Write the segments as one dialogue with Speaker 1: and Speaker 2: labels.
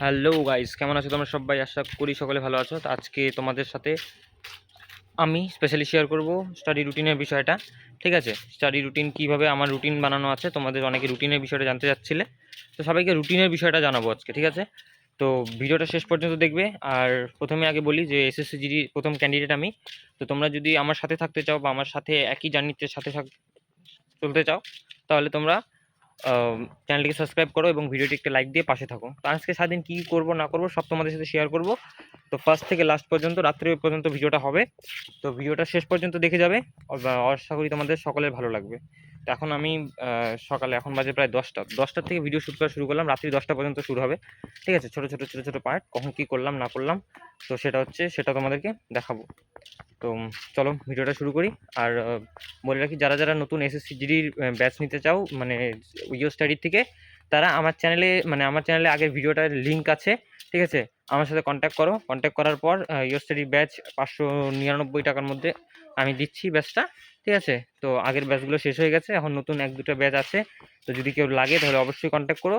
Speaker 1: Hello guys, কেমন আছো তোমরা সবাই? আশা করি সকলে ভালো আছো। তো আজকে তোমাদের সাথে আমি স্পেশালি শেয়ার করব স্টাডি রুটিনের বিষয়টা, ঠিক আছে? স্টাডি রুটিন কীভাবে আমার রুটিন বানানো আছে, তোমাদের অনেকে রুটিনের বিষয়টা জানতে চাচ্ছিলে। তো সবাইকে রুটিনের বিষয়টা জানাব আজকে, ঠিক আছে? তো ভিডিওটা শেষ পর্যন্ত দেখবে, আর প্রথমে আগে বলি যে এসএসসি জিডি প্রথম ক্যান্ডিডেট আমি। তো তোমরা যদি আমার সাথে থাকতে চাও বা আমার সাথে একই জার্নিতে সাথে চলতে চাও, তাহলে তোমরা চ্যানেলটিকে সাবস্ক্রাইব করো এবং ভিডিওটি একটা লাইক দিয়ে পাশে থাকো। তো আজকে সারাদিন কী করব, না করব, সব তোমাদের সাথে শেয়ার করব। তো ফার্স্ট থেকে লাস্ট পর্যন্ত, রাত্রি পর্যন্ত ভিডিওটা হবে। তো ভিডিওটা শেষ পর্যন্ত দেখে যাবে। আশা করি তোমাদের সকলের ভালো লাগবে। তো এখন আমি সকালে এখন বাজে প্রায় দশটা। দশটার থেকে ভিডিও শ্যুট করা শুরু করলাম, রাত্রি দশটা পর্যন্ত শুরু হবে। ঠিক আছে? ছোটো ছোটো ছোটো ছোটো পার্ট কখন কী করলাম, না করলাম। তো সেটা হচ্ছে, সেটা তোমাদেরকে দেখাবো। তো চলো ভিডিওটা শুরু করি। আর বলে রাখি, যারা যারা নতুন এসএসসি জিডির ব্যাচ নিতে চাও মানে ইও স্টাডির থেকে তারা আমার চ্যানেলে মানে আমার চ্যানেলে আগের ভিডিওটার লিঙ্ক আছে, ঠিক আছে? আমার সাথে কন্ট্যাক্ট করো। কন্ট্যাক্ট করার পর ইও স্টাডি ব্যাচ পাঁচশো নিরানব্বই টাকার মধ্যে আমি দিচ্ছি ব্যাচটা ঠিক আছে? তো আগের ব্যাচগুলো শেষ হয়ে গেছে, এখন নতুন এক দুটো ব্যাচ আছে। তো যদি কেউ লাগে, তাহলে অবশ্যই কন্ট্যাক্ট করো।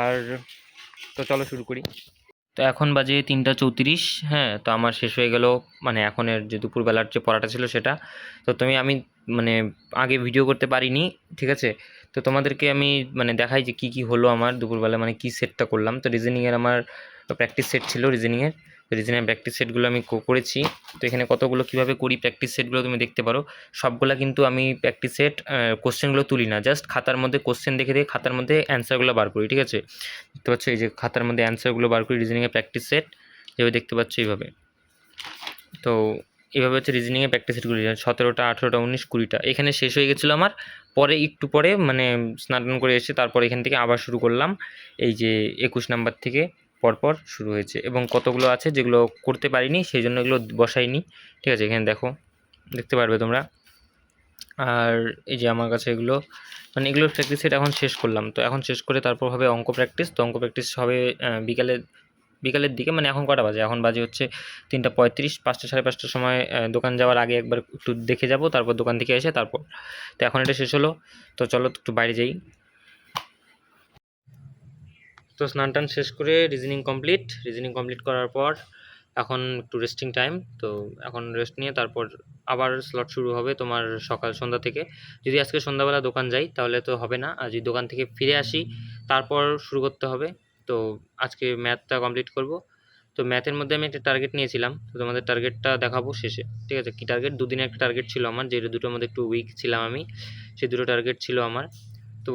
Speaker 1: আর তো চলো শুরু করি। তো এখন বাজে তিনটা চৌত্রিশ হ্যাঁ? তো আমার শেষ হয়ে গেল মানে এখনের যে দুপুরবেলার যে পড়াটা ছিল সেটা। তো তুমি, আমি মানে আগে ভিডিও করতে পারিনি, ঠিক আছে? তো তোমাদেরকে আমি মানে দেখাই যে কি কি হলো আমার দুপুরবেলা মানে কি সেটটা করলাম। তো রিজনিংয়ের আমার প্র্যাকটিস সেট ছিল রিজনিংয়ের তো প্র্যাকটিস সেটগুলো আমি করেছি। তো এখানে কতগুলো, কীভাবে করি প্র্যাকটিস সেটগুলো তুমি দেখতে পারো। সবগুলা কিন্তু আমি প্র্যাকটিস সেট কোশ্চেনগুলো তুলি না। জাস্ট খাতার মধ্যে কোশ্চেন দেখে দেখে খাতার মধ্যে অ্যান্সারগুলো বার করি, ঠিক আছে? দেখতে পাচ্ছ এই যে খাতার মধ্যে অ্যান্সারগুলো বার করি রিজনিংয়ের প্র্যাকটিস সেট যেভাবে দেখতে পাচ্ছ এইভাবে। তো এইভাবে হচ্ছে রিজনিংয়ে প্র্যাকটিস সেটগুলি সতেরোটা, আঠেরোটা, উনিশ, কুড়িটা। এখানে শেষ হয়ে গেছিল আমার। পরে একটু পরে মানে স্নান করে এসে তারপর এখান থেকে আবার শুরু করলাম। এই যে একুশ নাম্বার থেকে পরপর শুরু হয়েছে। এবং কতগুলো আছে যেগুলো করতে পারিনি, সেই জন্য এগুলো বসাইনি। ঠিক আছে, এখানে দেখো। দেখতে পারবে তোমরা। আর এই যে আমার কাছে এগুলো মানে এগুলোর প্র্যাকটিস সেট এখন শেষ করলাম। তো এখন শেষ করে তারপর হবে অঙ্ক প্র্যাকটিস তো অঙ্ক প্র্যাকটিস হবে বিকালে বিকালের দিকে মানে এখন কটা বাজে? এখন বাজে হচ্ছে তিনটা পঁয়ত্রিশ, পাঁচটা সাড়ে পাঁচটার সময় দোকান যাওয়ার আগে একবার একটু দেখে যাব, তারপর দোকান থেকে এসে তারপর। তো এখন এটা শেষ হলো, তো চলো একটু বাইরে যাই। তো স্নান টান শেষ করে রিজনিং কমপ্লিট রিজনিং কমপ্লিট করার পর এখন একটু রেস্টিং টাইম তো এখন রেস্ট নিয়ে তারপর আবার স্লট শুরু হবে তোমার সকাল সন্ধ্যা থেকে। যদি আজকে সন্ধ্যাবেলা দোকান যাই, তাহলে তো হবে না। আর যদি দোকান থেকে ফিরে আসি, তারপর শুরু করতে হবে। তো আজকে ম্যাথটা কমপ্লিট করব। তো ম্যাথের মধ্যে আমি একটা টার্গেট নিয়েছিলাম, তো তোমাদের টার্গেটটা দেখাবো শেষে, ঠিক আছে? কী টার্গেট দুদিনের একটা টার্গেট ছিল আমার, যে দুটোর মধ্যে একটু উইক ছিলাম আমি সেই দুটো টার্গেট ছিল আমার। তো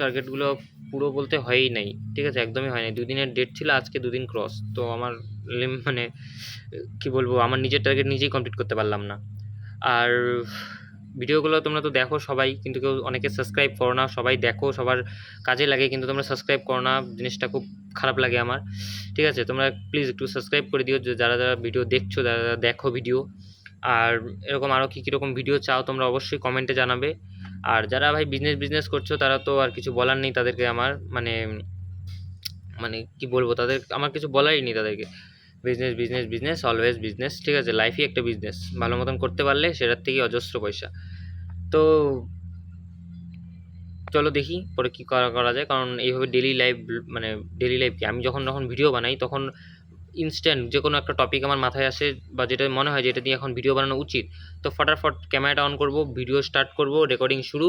Speaker 1: টার্গেটগুলো পুরো বলতে হয়ই নাই, ঠিক আছে? একদমই হয় নাই দুদিনের ডেট ছিল, আজকে দুদিন ক্রস তো আমার মানে কি বলব, আমার নিজের টার্গেট নিজেই কমপ্লিট করতে পারলাম না। আর ভিডিওগুলো তোমরা তো দেখো সবাই, কিন্তু কেউ অনেকে সাবস্ক্রাইব করো না, সবাই দেখো, সবার কাজে লাগে, কিন্তু তোমরা সাবস্ক্রাইব করো না, জিনিসটা খুব খারাপ লাগে আমার। ঠিক আছে, তোমরা প্লিজ একটু সাবস্ক্রাইব করে দিও যারা যারা ভিডিও দেখছ, যারা যারা দেখো ভিডিও আর এরকম আরও কী কীরকম ভিডিও চাও, তোমরা অবশ্যই কমেন্টে জানাবে। আর যারা ভাই বিজনেস বিজনেস করছ, তারা তো আর কিছু বলার নেই তাদেরকে আমার মানে মানে কি বলব, তাদের, আমার কিছু বলারই নেই তাদেরকে। Business business business always business ঠিক আছে? লাইফই একটা বিজনেস ভালো মতন করতে পারলে সেটার থেকেই অজস্র পয়সা। তো চলো দেখি পরে কী করা করা যায়। কারণ এইভাবে ডেলি লাইফ মানে ডেলি লাইফ আমি যখন যখন ভিডিও বানাই, তখন ইনস্ট্যান্ট যে কোনো একটা টপিক আমার মাথায় আসে বা যেটা মনে হয় যে এটা দিয়ে এখন ভিডিও বানানো উচিত, তো ফটাফট ক্যামেরাটা অন করব ভিডিও স্টার্ট করব রেকর্ডিং শুরু,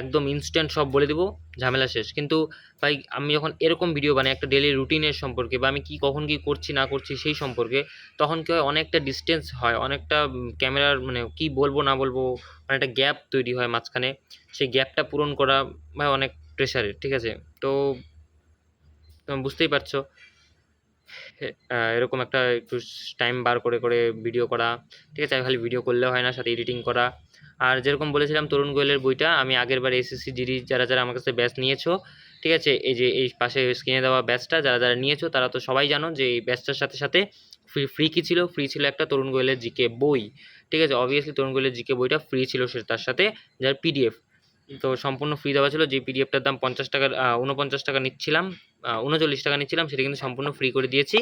Speaker 1: একদম ইনস্ট্যান্ট সব বলে দেবো, ঝামেলা শেষ। কিন্তু, ভাই, আমি যখন এরকম ভিডিও বানাই, একটা ডেলি রুটিনের সম্পর্কে বা আমি কি কখন কি করছি, না করছি, সেই সম্পর্কে, তখন কি হয়, অনেকটা ডিস্টেন্স হয়, অনেকটা ক্যামেরার মানে কি বলব, না বলব মানে একটা গ্যাপ তৈরি হয় মাঝখানে। সেই গ্যাপটা পূরণ করা, ভাই, অনেক প্রেশারের ঠিক আছে? তো বুঝতেই পারছ। এরকম একটা একটু টাইম বার করে করে ভিডিও করা। ঠিক আছে খালি ভিডিও করলেও হয় না, সাথে এডিটিং করা। আর যেরকম বলেছিলাম তরুণ গোয়েলের বইটা, আমি আগের বার এসএসসি জিডি যারা যারা আমার কাছে ব্যাচ নিয়েছো, ঠিক আছে, এই যে এই পাশে স্ক্রিনে দেওয়া ব্যাচটা যারা যারা নিয়েছো, তারা তো সবাই জানো যে এই ব্যাচটার সাথে সাথে ফ্রি ফ্রি কী ছিল? ফ্রি ছিল একটা তরুণ গোয়েলের জিকে বই। ঠিক আছে অবভিয়াসলি তরুণ গোয়েলের জিকে বইটা ফ্রি ছিল সে, তার সাথে যার পিডিএফ তো সম্পূর্ণ ফ্রি দেওয়া ছিল, যে পিডিএফটার দাম পঞ্চাশ টাকার উনপঞ্চাশ টাকা নিচ্ছিলাম। উনচল্লিশ টাকা নিচ্ছিলাম, সেটা কিন্তু সম্পূর্ণ ফ্রি করে দিয়েছি।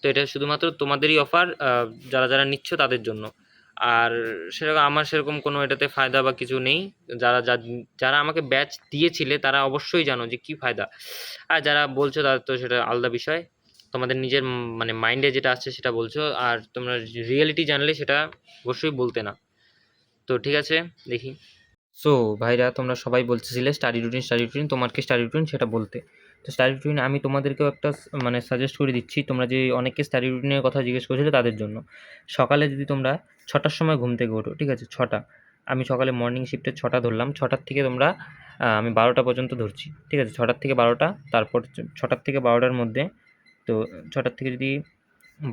Speaker 1: তো এটা শুধুমাত্র তোমাদেরই অফার যারা যারা নিচ্ছ তাদের জন্য। আর সেরকম আমার সেরকম কোনো এটাতে ফায়দা বা কিছু নেই। যারা যারা আমাকে ব্যাচ দিয়েছিলে, তারা অবশ্যই জানো যে কী ফায়দা। আর যারা বলছো তাদের তো সেটা আলাদা বিষয়। তোমাদের নিজের মানে মাইন্ডে যেটা আসছে সেটা বলছো। আর তোমরা রিয়েলিটি জানলে সেটা অবশ্যই বলতে না। তো ঠিক আছে, দেখি। সো ভাইরা, তোমরা সবাই বলতেছিলে স্টাডি রুটিন স্টাডি রুটিন তোমার কি স্টাডি রুটিন সেটা বলতে? তো স্টাডি রুটিন আমি তোমাদেরকেও একটা মানে সাজেস্ট করে দিচ্ছি। তোমরা যে অনেকে স্টাডি রুটিনের কথা জিজ্ঞেস করেছিলে তাদের জন্য। সকালে যদি তোমরা ছটার সময় ঘুম থেকে ওঠো, ঠিক আছে? ছটা। আমি সকালে মর্নিং শিফটে ছটা ধরলাম। ছটার থেকে তোমরা আমি বারোটা পর্যন্ত ধরছি, ঠিক আছে? ছটার থেকে বারোটা, তারপর ছটার থেকে বারোটার মধ্যে তো ছটার থেকে যদি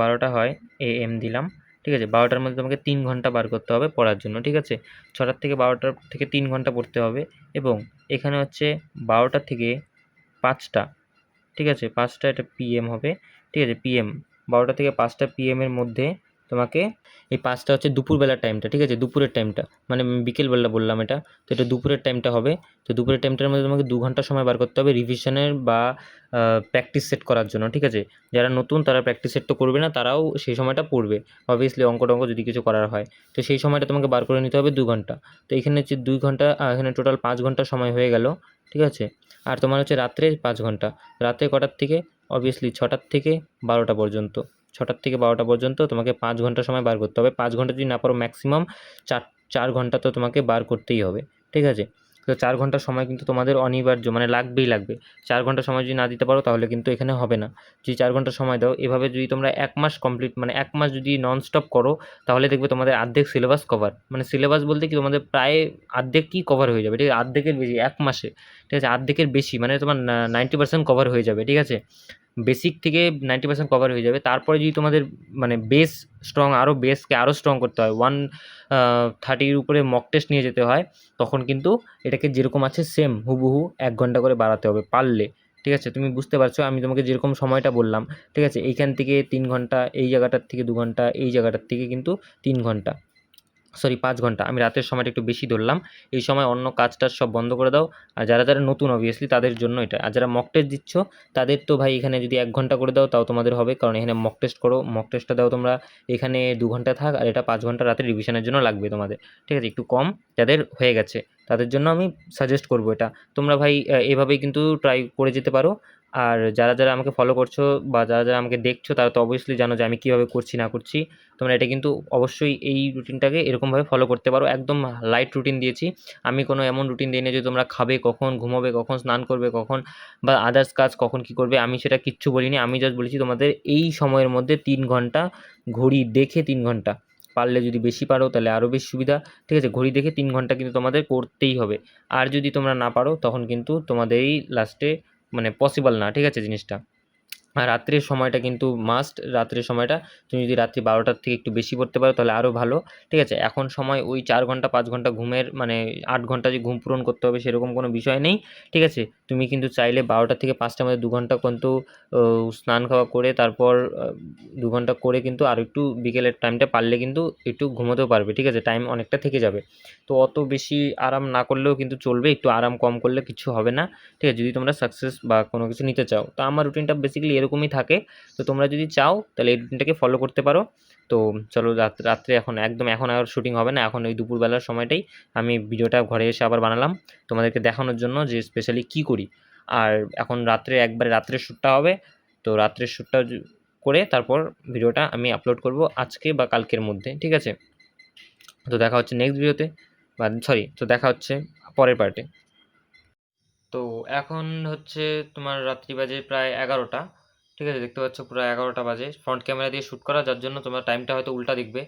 Speaker 1: বারোটা হয় এ এম দিলাম, ঠিক আছে? বারোটার মধ্যে তোমাকে তিন ঘণ্টা বার করতে হবে পড়ার জন্য, ঠিক আছে? ছটার থেকে বারোটার থেকে তিন ঘণ্টা পড়তে হবে এবং এখানে হচ্ছে বারোটা থেকে পাঁচটা, ঠিক আছে? পাঁচটা এটা পিএম হবে, ঠিক আছে? পিএম বারোটা থেকে পাঁচটা পিএমের মধ্যে তোমাকে এই পাঁচটা হচ্ছে দুপুরবেলার টাইমটা ঠিক আছে? দুপুরের টাইমটা মানে বিকেলবেলা বললাম এটা। তো এটা দুপুরের টাইমটা হবে। তো দুপুরের টাইমটার মধ্যে তোমাকে দু ঘণ্টা সময় বার করতে হবে রিভিশনের বা প্র্যাকটিস সেট করার জন্য, ঠিক আছে? যারা নতুন তারা প্র্যাকটিস সেট তো করবে না, তারাও সেই সময়টা পড়বে। অবভিয়াসলি অঙ্ক টঙ্ক যদি কিছু করার হয়। তো সেই সময়টা তোমাকে বার করে নিতে হবে দু ঘণ্টা তো এখানে হচ্ছে দুই ঘণ্টা এখানে টোটাল পাঁচ ঘণ্টা সময় হয়ে গেল। ঠিক আছে? আর তোমার হচ্ছে রাত্রে পাঁচ ঘণ্টা। রাতে কটার থেকে? অবভিয়াসলি ছটার থেকে বারোটা পর্যন্ত। ছটার থেকে বারোটা পর্যন্ত তোমাকে পাঁচ ঘণ্টা সময় বার করতে হবে। পাঁচ ঘণ্টা যদি না পারো ম্যাক্সিমাম চার চার ঘণ্টা তো তোমাকে বার করতেই হবে। ঠিক আছে? চার ঘণ্টা সময় কিন্তু তোমাদের অনিবার্য মানে লাগবেই লাগবে। চার ঘণ্টা সময় যদি না দিতে পারো তাহলে কিন্তু এখানে হবে না। যদি চার ঘণ্টা সময় দাও, এভাবে যদি তোমরা এক মাস কমপ্লিট মানে এক মাস যদি নন স্টপ করো, তাহলে দেখবে তোমাদের অর্ধেক সিলেবাস কভার মানে সিলেবাস বলতে কি তোমাদের প্রায় অর্ধেকই কভার হয়ে যাবে, ঠিক আছে? অর্ধেকের বেশি, এক মাসে। ঠিক আছে? অর্ধেকের বেশি মানে তোমার নাইনটি পার্সেন্ট কভার হয়ে যাবে, ঠিক আছে? বেসিক থেকে নাইনটি পার্সেন্ট কভার হয়ে যাবে। তারপরে যদি তোমাদের মানে বেস স্ট্রং আরও বেসকে আরও স্ট্রং করতে হয় ওয়ান থার্টির উপরে মক টেস্ট নিয়ে যেতে হয়, তখন কিন্তু এটাকে যেরকম আছে সেম হুবহু এক ঘণ্টা করে বাড়াতে হবে পারলে। ঠিক আছে? তুমি বুঝতে পারছ? আমি তোমাকে যেরকম সময়টা বললাম, ঠিক আছে? এইখান থেকে তিন ঘণ্টা, এই জায়গাটার থেকে দু ঘণ্টা, এই জায়গাটার থেকে কিন্তু তিন ঘণ্টা। সরি, পাঁচ ঘণ্টা। আমি রাতের সময়টা একটু বেশি ধরলাম। এই সময় অন্য কাজ টাজ সব বন্ধ করে দাও। আর যারা যারা নতুন অবভিয়াসলি তাদের জন্য এটা। আর যারা মক টেস্ট দিচ্ছ, তাদের তো ভাই এখানে যদি এক ঘণ্টা করে দাও, তাও তোমাদের হবে। কারণ এখানে মক টেস্ট করো। মক টেস্টটা দাও তোমরা এখানে দু ঘণ্টা থাক, আর এটা পাঁচ ঘণ্টা রাতে রিভিশনের জন্য লাগবে তোমাদের। ঠিক আছে? একটু কম যাদের হয়ে গেছে, তাদের জন্য আমি সাজেস্ট করব এটা। তোমরা ভাই এভাবেই কিন্তু ট্রাই করে যেতে পারো। আর যারা যারা আমাকে ফলো করছ বা যারা যারা আমাকে দেখছ, তারা তো অবভিয়াসলি জানো যে আমি কীভাবে করছি, না করছি। তোমরা এটা কিন্তু অবশ্যই এই রুটিনটাকে এরকমভাবে ফলো করতে পারো। একদম লাইট রুটিন দিয়েছি। আমি কোনো এমন রুটিন দিই না যে তোমরা খাবে কখন, ঘুমাবে কখন, স্নান করবে কখন বা আদার্স কাজ কখন কী করবে। আমি সেটা কিচ্ছু বলিনি। আমি জাস্ট বলেছি তোমাদের এই সময়ের মধ্যে তিন ঘণ্টা ঘড়ি দেখে তিন ঘণ্টা। পারলে যদি বেশি পারো তাহলে আরও বেশি সুবিধা। ঠিক আছে? ঘড়ি দেখে তিন ঘণ্টা কিন্তু তোমাদের করতেই হবে। আর যদি তোমরা না পারো, তখন কিন্তু তোমাদেরই লাস্টে মানে পসিবল না ঠিক আছে জিনিসটা? রাত্রের সময়টা কিন্তু মাস্ট রাত্রের সময়টা তুমি যদি রাত্রি বারোটার থেকে একটু বেশি পড়তে পারো তাহলে আরও ভালো, ঠিক আছে? এখন সময় ওই চার ঘণ্টা, পাঁচ ঘণ্টা ঘুমের মানে আট ঘণ্টা যে ঘুম পূরণ করতে হবে সেরকম কোনো বিষয় নেই, ঠিক আছে? তুমি কিন্তু চাইলে বারোটা থেকে পাঁচটার মধ্যে দু ঘণ্টা কিন্তু স্নান খাওয়া করে তারপর দু ঘণ্টা করে কিন্তু আর একটু বিকেলের টাইমটা পারলে কিন্তু একটু ঘুমোতেও পারবে, ঠিক আছে? টাইম অনেকটা থেকে যাবে। তো অত বেশি আরাম না করলেও কিন্তু চলবে, একটু আরাম কম করলে কিছু হবে না, ঠিক আছে? যদি তোমরা সাকসেস বা কোনো কিছু নিতে চাও। তো আমার রুটিনটা বেসিক্যালি এরকমই থাকে। তো তোমরা যদি চাও, তাহলে এই রুটিনটাকে ফলো করতে পারো। তো চলো রাত- রাত্রে এখন একদম, এখন আর শুটিং হবে না। এখন ওই দুপুরবেলার সময়টাই আমি ভিডিওটা ঘরে এসে আবার বানালাম। তোমাদেরকে দেখানোর জন্য যে স্পেশালি কী করি। আর এখন রাত্রে একবারে রাত্রের শ্যুটটা হবে। তো রাত্রের শ্যুটটা করে তারপর ভিডিওটা আমি আপলোড করব আজকে বা কালকের মধ্যে, ঠিক আছে? তো দেখা হচ্ছে নেক্সট ভিডিওতে বা সরি তো দেখা হচ্ছে পরের পার্টে তো এখন হচ্ছে তোমার রাত্রি বাজে প্রায় এগারোটা। ঠিক আছে, দেখতে পাচ্ছ পুরো এগারোটা বাজে। ফ্রন্ট ক্যামেরা দিয়ে শ্যুট করা, যার জন্য তোমার টাইমটা হয়তো উল্টা দেখবে।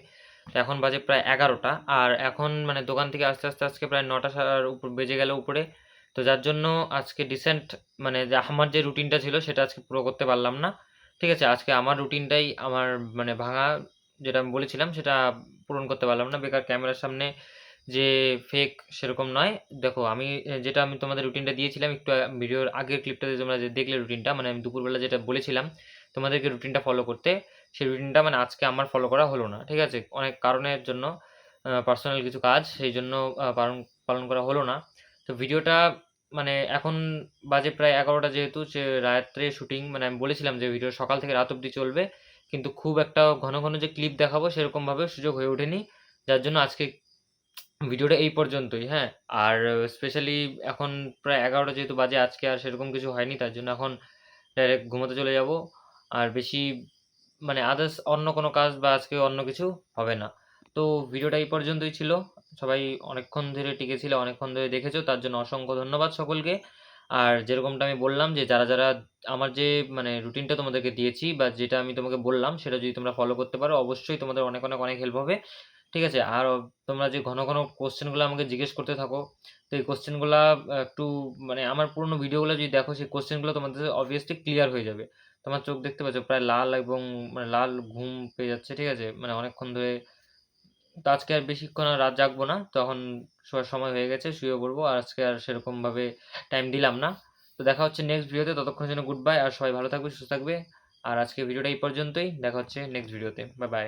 Speaker 1: তো এখন বাজে প্রায় এগারোটা। আর এখন মানে দোকান থেকে আস্তে আস্তে, আজকে প্রায় নটা উপর বেজে গেল উপরে। তো যার জন্য আজকে ডিসেন্ট মানে আমার যে রুটিনটা ছিল, সেটা আজকে পুরো করতে পারলাম না। ঠিক আছে, আজকে আমার রুটিনটাই আমার মানে ভাঙা, যেটা আমি বলেছিলাম, সেটা পূরণ করতে পারলাম না। বেকার ক্যামেরার সামনে যে ফেক সেরকম নয়। দেখো, আমি, যেটা আমি তোমাদের রুটিনটা দিয়েছিলাম, একটু ভিডিওর আগের ক্লিপটাতে তোমরা যে দেখলে রুটিনটা মানে আমি দুপুরবেলা যেটা বলেছিলাম, তোমাদেরকে রুটিনটা ফলো করতে, সেই রুটিনটা মানে আজকে আমার ফলো করা হলো না, ঠিক আছে? অনেক কারণের জন্য পার্সোনাল কিছু কাজ, সেই জন্য পালন পালন করা হলো না। তো ভিডিওটা মানে এখন বাজে প্রায় এগারোটা যেহেতু, সে রাত্রে শুটিং মানে আমি বলেছিলাম যে ভিডিও সকাল থেকে রাত অবধি চলবে, কিন্তু খুব একটা ঘন ঘন যে ক্লিপ দেখাবো সেরকমভাবে সুযোগ হয়ে ওঠেনি। যার জন্য আজকে ভিডিওটা এই পর্যন্তই হ্যাঁ? আর স্পেশালি এখন প্রায় এগারোটা যেহেতু বাজে, আজকে আর সেরকম কিছু হয়নি, তার জন্য এখন ডাইরেক্ট ঘুমোতে চলে যাব। আর বেশি মানে আদার্স অন্য কোনো কাজ বা আজকে অন্য কিছু হবে না। তো ভিডিওটা এই পর্যন্তই ছিল। সবাই অনেকক্ষণ ধরে টিকেছিল, অনেকক্ষণ ধরে দেখেছ, তার জন্য অসংখ্য ধন্যবাদ সকলকে। আর যেরকমটা আমি বললাম যে, যারা যারা আমার যে মানে রুটিনটা তোমাদেরকে দিয়েছি বা যেটা আমি তোমাকে বললাম, সেটা যদি তোমরা ফলো করতে পারো, অবশ্যই তোমাদের অনেক অনেক অনেক হেল্প হবে। ঠিক আছে? আর তোমরা যে ঘন ঘন কোশ্চেনগুলো আমাকে জিজ্ঞেস করতে থাকো, তো এই কোশ্চেনগুলো একটু মানে আমার পুরনো ভিডিওগুলো যদি দেখো, সেই কোশ্চেনগুলো তোমাদের অবভিয়াসলি ক্লিয়ার হয়ে যাবে। তোমার চোখ দেখতে পাচ্ছ, প্রায় লাল এবং মানে লাল ঘুম পেয়ে যাচ্ছে, ঠিক আছে? মানে অনেকক্ষণ ধরে। তো আজকে আর বেশিক্ষণ আর রাত জাগবো না, তখন শোয়ার সময় হয়ে গেছে, শুয়ে পড়ব, আর আজকে আর সেরকমভাবে টাইম দিলাম না। তো দেখা হচ্ছে নেক্সট ভিডিওতে ততক্ষণের জন্য গুড বাই আর সবাই ভালো থাকবে, সুস্থ থাকবে। আর আজকে ভিডিওটা এই পর্যন্তই, দেখা হচ্ছে নেক্সট ভিডিওতে বাই বাই